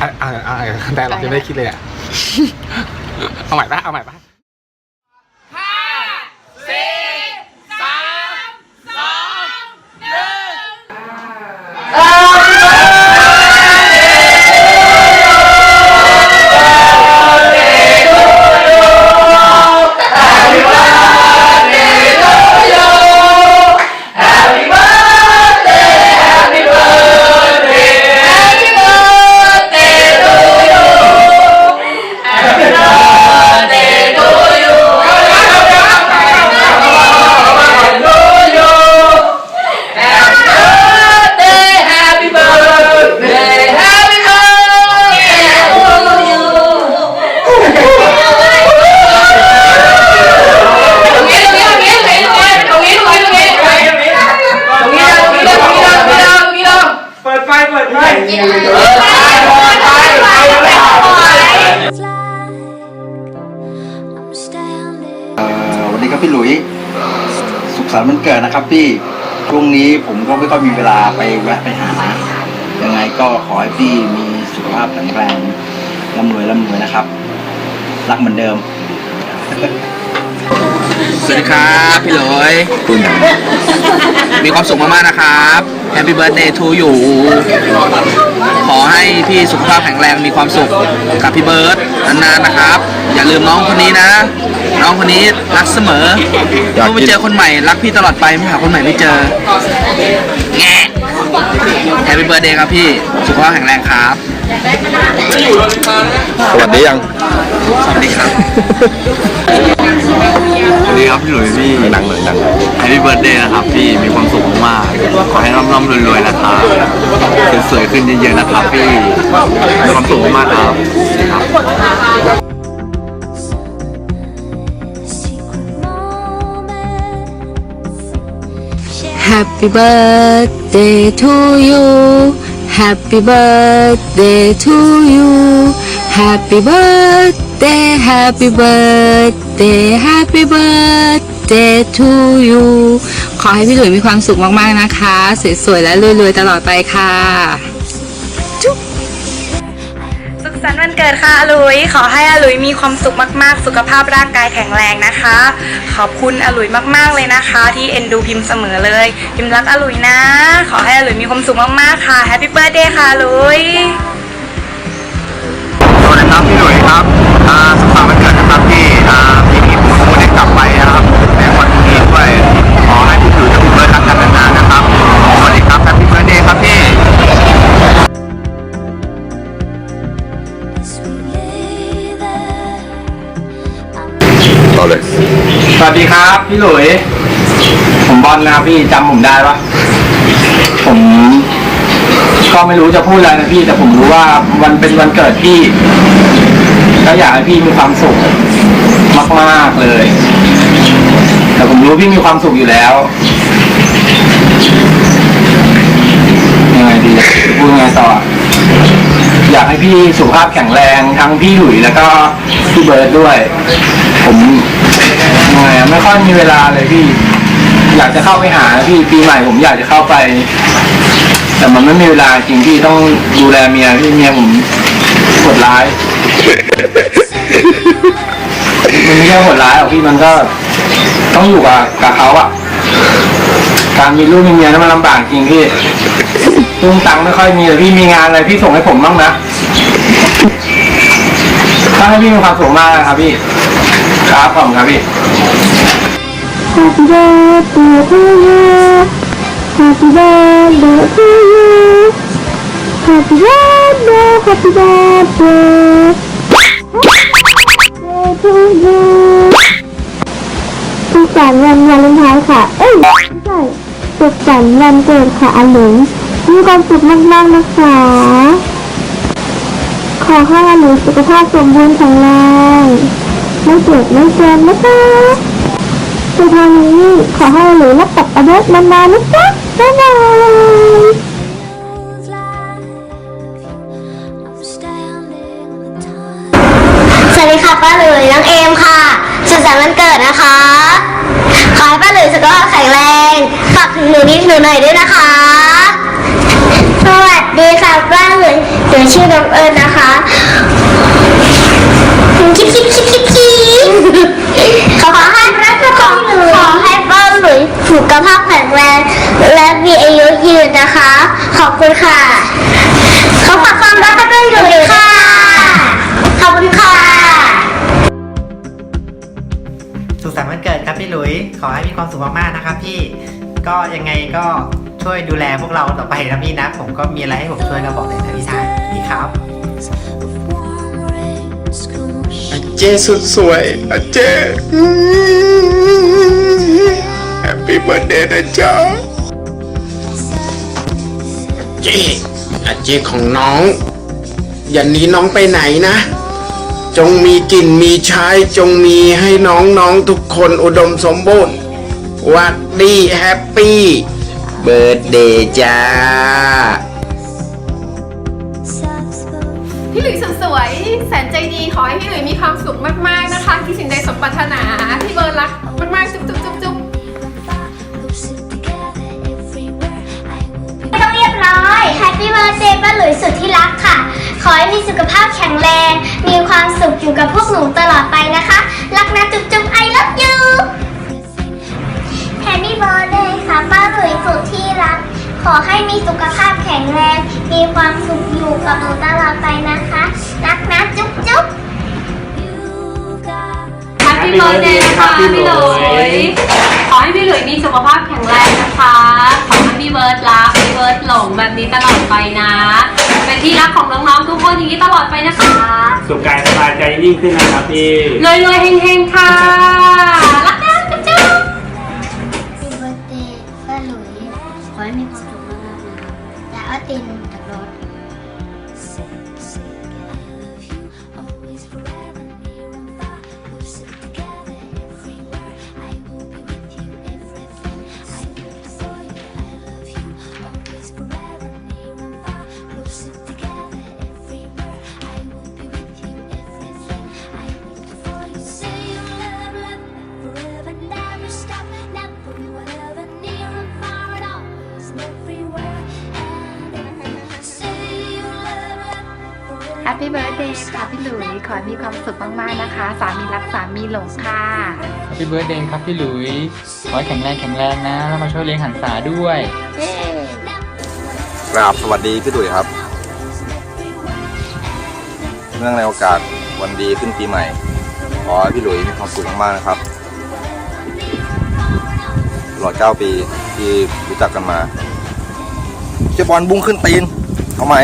อะอะอะแต่เรายังไม่ได้คิดเลยอะ เอาใหม่ปะเอาใหม่ปะเปิ ขสันต์วันเกิดนะครับพี่ช่วงนี้ผมก็ไม่ค่อยมีเวลาไปแวะไปหายังไงก็ขอให้พี่มีสุขภาพแข็งแรงร่ำรวยร่ำรวยนะครับ รักเหมือนเดิม สวัสดีครับพี่หลอยมีความสุขมากๆนะครับ Happy Birthday to you ขอให้พี่สุขภาพแข็งแรงมีความสุขกับพี่เบิร์ดนานๆนะครับ อย่าลืมน้องคนนี้นะ น้องคนนี้รักเสมออยากเมื่อไปกินเจอคนใหม่รักพี่ตลอดไปไม่หาคนใหม่ไม่เจอแงะ Happy Birthday ครับพี่สุขภาพแข็งแรงครับสวัสดียังสวัสดีครับสวัส ดีครับพี่หลุยส์พี่ดังหน่อยดังแฮปปี้เบิร์ดเดย์นะครับพี่มีความสุขมากๆขอให้ร่ำร่ำรวยๆนะครับสวยๆขึ้นเยอะๆนะครับพี่มีความสุขมากๆครับครับ secret moments. Share Happy birthday to you Happy birthday to you Happy birthday Happy birthday Happy birthday to you ขอให้พี่หลุยมีความสุขมากๆนะคะ สวยๆและรวยๆตลอดไปค่ะสุขสันต์วันเกิดค่ะอาหลุย ขอให้อาหลุยมีความสุขมากๆ สุขภาพร่างกายแข็งแรงนะคะ ขอบคุณอาหลุยมากๆเลยนะคะ ที่เอ็นดูพิมพ์เสมอเลย พิมพ์รักอาหลุยนะ ขอให้อาหลุยมีความสุขมากๆค่ะแฮปปี้เบิร์ดเดย์ค่ะอาหลุยสวัสดีครับพี่หลุยส์ครับ อ่าสุขสันต์วันเกิดนะครับพี่อ่าปีนี้ผมคงได้กลับไปนะครับในวันนี้ด้วยขอให้พี่หลุยส์กับพี่เบิร์ดรักกันนานๆนะครับ สวัสดีครับแฮปปี้เบิร์ดเดย์ครับพี่ as we lay there. I'm ต่อเลย สวัสดีครับพี่หลุย ผมบอลนะครับพี่จำผมได้ปะผมก็ไม่รู้จะพูดอะไรนะพี่ แต่ผมรู้ว่าวันเป็นวันเกิดพี่ ก็อยากให้พี่มีความสุขมากๆเลย แต่ผมรู้พี่มีความสุขอยู่แล้วยังไงดีพูดยังไงต่อ อยากให้พี่สุขภาพแข็งแรงทั้งพี่หลุยแล้วก็พี่เบิร์ดด้วย ผมยังไงไม่ค่อยมีเวลาเลยพี่ อยากจะเข้าไปหาพี่ปีใหม่ผมอยากจะเข้าไป แต่มันไม่มีเวลาจริงพี่ต้องดูแลเมียพี่เมียผมโหดร้าย มันไม่ใช่โหดร้ายหรอกพี่มันก็ ต้องอยู่กับกับเขาอะการมีลูกมีเมียนั้นมันลำบากจริงพี่ตุ้งตังไม่ค่อยมีแต่พี่มีงานอะไรพี่ส่งให้ผมบ้างนะถ้าให้พี่มีความสุขมากนะครับพี่ ครับผมครับพี่ Happy birthday to you Happy birthday to you Happy birthday Happy birthday Happy to you สุขสันต์วันวาเลนไทน์ค่ะ เอ้ยไม่ใช่สุขสันต์วันเกิดค่ะอาหลุยมีความสุขมากๆนะคะ ขอให้อาหลุยสุขภาพสมบูรณ์แข็งแรงไม่เจ็บไม่เจ็บนะคะสุดท้ายนี้ขอให้อลินูรับกับอเดสนานๆนะจ๊ะบ๊ายบาย ป้าหลุยสุขภาพแข็งแรงฝากถึงหนูนิดหนูหน่อยด้วยนะคะ สวัสดีค่ะป้าหลุยหนูชื่อน้องเอิญนะคะคิดคิดคิดคิดคิดขอให้รักขอขอให้ป้าหลุยสุขภาพแข็งแรงและมีอายุยืนนะคะ ขอบคุณค่ะ วันเกิดครับพี่หลุย ขอให้มีความสุขมากๆนะครับพี่ ก็ยังไงก็ช่วยดูแลพวกเราต่อไปนะพี่นะ ผมก็มีอะไรให้ผมช่วยก็บอกเลยนะพี่ชายดีครับอาเจสุดสวยอาเจแฮปปี้เบิร์ดเดย์นะจ๊ะอาเจอาเจของน้อง อย่าหนีน้องไปไหนนะ จงมีกินมีใช้จงมีให้น้องๆทุกคนอุดมสมบูรณ์วัดดีแฮปปี้เบิร์ดเดย์จ้า พี่หลุยส์สวยแสนใจดีขอให้พี่หลุยมีความสุขมากๆนะคะ ที่สิ่งใดสมปรารถนา มีสุขภาพแข็งแรง มีความสุขอยู่กับพวกหนูตลอดไปนะคะ รักนะจุ๊บจุ๊บ I love you Happy Birthday ค่ะป้าหลุยสุดที่รัก ขอให้มีสุขภาพแข็งแรง มีความสุขอยู่กับหนูตลอดไปนะคะ รักนะจุ๊บจุ๊บ Happy Birthday นะคะพี่หลุยขอให้พี่หลุยมีสุขภาพแข็งแรงนะคะ ขอให้พี่เบิร์ดรักพี่เบิร์ดหลงแบบนี้ตลอดไปนะ เป็นที่รักของน้องๆทุกคนอย่างนี้ตลอดไปนะคะ สุขกายสบายใจยิ่งขึ้นนะครับพี่รวยๆเฮงๆค่ะ แฮปปี้เบิร์ดเดย์ค่ะพี่หลุยขอให้มีความสุขมากๆนะคะ สามีรักสามีหลงค่ะ h a p p ี b เบิร์ดเดย์ครับพี่หลุยขอให้แข็งแรงแข็งแรงนะ แล้วมาช่วยเลี้ยงหันษาด้วยกราบสวัสดีพี่ตุ๋ยครับ เนื่องในโอกาสวันดีขึ้นปีใหม่ ขอให้พี่หลุยมีความสุขมากๆนะครับตลอด9ปีที่รู้จักกันมา เจ้าบอลบุ้งขึ้นตีน เอาไหม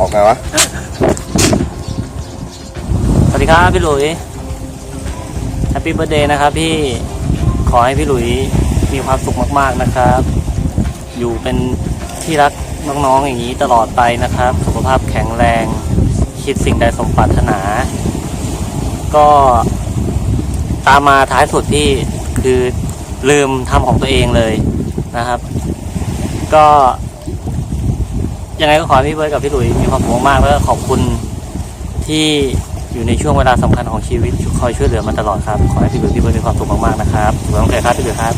ออกไงวะ สวัสดีครับพี่หลุยแฮปปี้เบิร์เดย์นะครับพี่ ขอให้พี่หลุยมีความสุขมากๆนะครับ อยู่เป็นที่รักน้องๆอย่างนี้ตลอดไปนะครับ สุขภาพแข็งแรง คิดสิ่งใดสมปรารถนา ก็ตามมาท้ายสุดที่คือลืมทำของตัวเองเลยนะครับ ก็ ยังไงก็ขอให้พี่เบิร์ดกับพี่หลุยมีความสุขมากแล้วก็ขอบคุณที่อยู่ในช่วงเวลาสำคัญของชีวิตคอยช่วยเหลือมาตลอดครับ ขอให้พี่ลุยพี่เบิร์ดมีความสุขมากๆนะครับขสันต์วันเกิดครับพี่หลุยครับ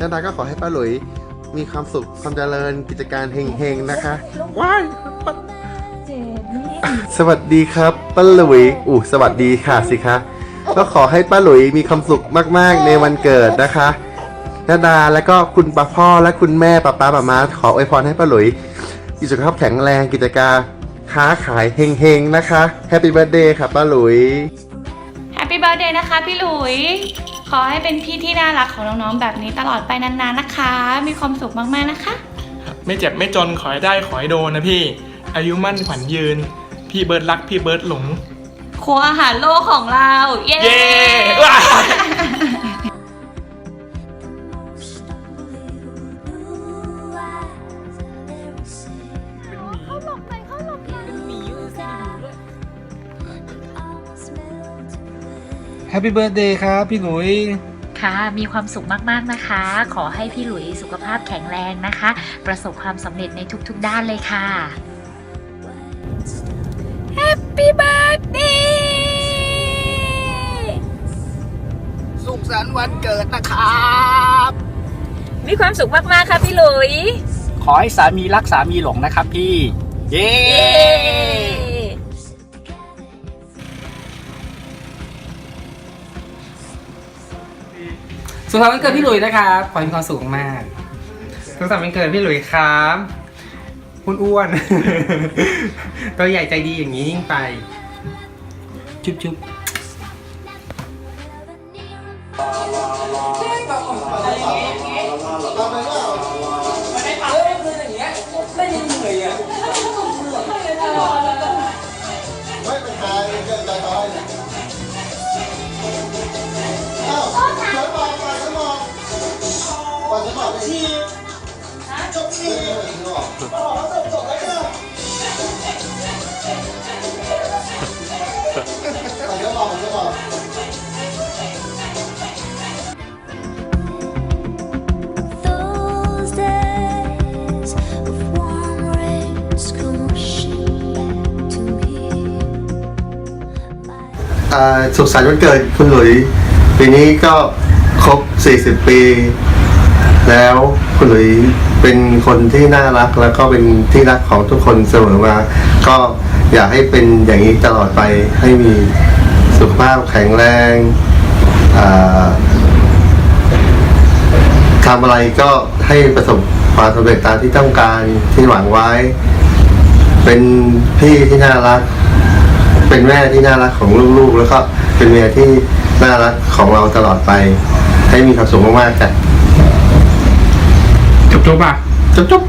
นาดาก็ขอให้ป้าหลุยมีความสุขความเจริญกิจการเฮงๆนะคะว้าย สวัสดีครับป้าหลุยอู้สวัสดีค่ะสิคะก็ขอให้ป้าหลุยมีความสุขมากๆในวันเกิดนะคะนาดาแล้วก็คุณป้าพ่อและคุณแม่ป้าป้าป้ามาขออวยพรให้ป้าหลุยมีสุขภาพแข็งแรงกิจการค้าขายเฮงๆนะคะแฮปปี้เบิร์ดเดย์ค่ะป้าหลุยแฮปปี้เบิร์ดเดย์นะคะพี่หลุย ขอให้เป็นพี่ที่น่ารักของน้องๆแบบนี้ตลอดไปนานๆนะคะ มีความสุขมากๆนะคะ ไม่เจ็บไม่จนขอให้ได้ขอให้โดนนะพี่ อายุมั่นขวัญยืน พี่เบิร์ดรักพี่เบิร์ดหลง ครัวอาหารโลกของเรา เย้ เย้ว้ายแฮปปี้เบิร์ดเดย์ครับพี่หลุยค่ะมีความสุขมากๆนะคะ ขอให้พี่หลุยสุขภาพแข็งแรงนะคะ ประสบความสำเร็จในทุกๆด้านเลยค่ะ ปี้เบิร์ดดีสุขสันต์วันเกิดนะครับ มีความสุขมากๆครับพี่หลุย ขอให้สามีรักสามีหลงนะครับพี่ เย้ เย้สุขสันต์วันเกิดพี่หลุยนะครับ ขอให้มีความสุขมากสุขสันต์วันเกิดพี่หลุยครับ อ้วนๆ ตัวใหญ่ใจดีอย่างนี้ยิ่งไป จุ๊บจุ๊บ สุขสันต์วันเกิดคุณหลุยปีนี้ก็ครบ 40 ปี แล้วคุณหลุยเป็นคนที่น่ารักแล้วก็เป็นที่รักของทุกคนเสมอมา ก็อยากให้เป็นอย่างนี้ตลอดไปให้มีสุขภาพแข็งแรงทำอะไรก็ให้ประสบความสำเร็จตามที่ต้องการที่หวังไว้ เป็นพี่ที่น่ารัก เป็นแม่ที่น่ารักของลูกๆ แล้วก็เป็นเมียที่น่ารักของเราตลอดไป ให้มีความสุขมากๆจ้ะจุ๊บจุ๊บอะจุ๊บจุ๊บ